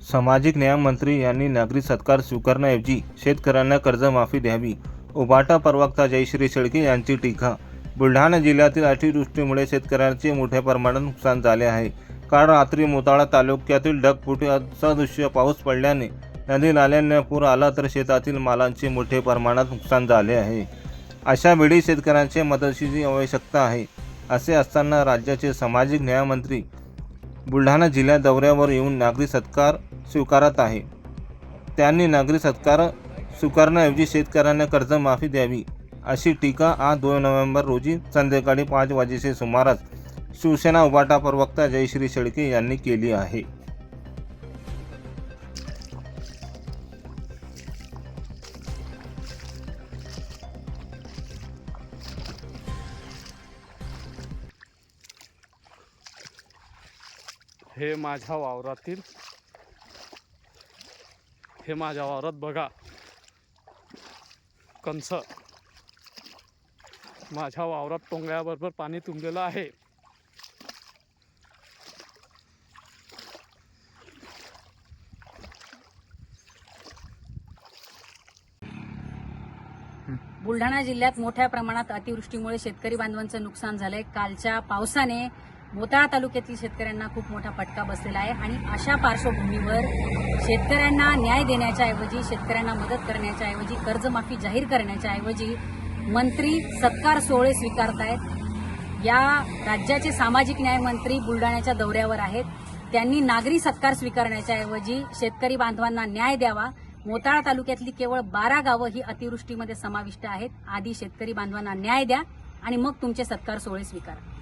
सामाजिक न्यायमंत्री यांनी नागरी सत्कार स्वीकारण्याऐवजी शेतकऱ्यांना कर्जमाफी द्यावी. उबाटा प्रवक्ता जयश्री शेळके यांची टीका. बुलढाणा जिल्ह्यातील अतिवृष्टीमुळे शेतकऱ्यांचे मोठ्या प्रमाणात नुकसान झाले आहे. काल रात्री मोताळा तालुक्यातील ढगफुटी असदृश्य पाऊस पडल्याने नदी नाल्यांना पूर आला तर शेतातील मालांचे मोठे प्रमाणात नुकसान झाले आहे. अशा वेळी शेतकऱ्यांच्या मदतीची आवश्यकता आहे असे असताना राज्याचे सामाजिक न्यायमंत्री बुलढाणा जिल्ह्यात दौऱ्यावर येऊन नागरी सत्कार स्वीकारत आहे. त्यांनी नागरिक सत्कार स्वीकारण्याऐवजी शेतकऱ्यांना कर्जमाफी द्यावी अशी टीका आज दोन नोव्हेंबर रोजी संध्याकाळी पाच वाजेचे सुमारास शिवसेना उबाटा प्रवक्ता जयश्री शेळके यांनी केली आहे. हे माझ्या वावरातील हे माझ्या वावरात बघा. कंस माझ्या वावरात टोंगळ्याबरोबर पाणी तुंबलेलं आहे. बुलढाणा जिल्ह्यात मोठ्या प्रमाणात अतिवृष्टीमुळे शेतकरी बांधवांचं नुकसान झालंय. कालच्या पावसाने मोताळा तालुक्यातील शेतकऱ्यांना खूप मोठा फटका बसलेला आहे आणि अशा पार्श्वभूमीवर शेतकऱ्यांना न्याय देण्याच्या ऐवजी शेतकऱ्यांना मदत करण्याच्या ऐवजी कर्जमाफी जाहीर करण्याच्या ऐवजी मंत्री सत्कार सोहळे स्वीकारतायत. या राज्याचे सामाजिक न्याय मंत्री बुलढाण्याच्या दौऱ्यावर आहेत. त्यांनी नागरी सत्कार स्वीकारण्याच्या ऐवजी शेतकरी बांधवांना न्याय द्यावा. मोताळा तालुक्यातली केवळ बारा गावं ही अतिवृष्टीमध्ये समाविष्ट आहेत. आधी शेतकरी बांधवांना न्याय द्या आणि मग तुमचे सत्कार सोहळे स्वीकारा.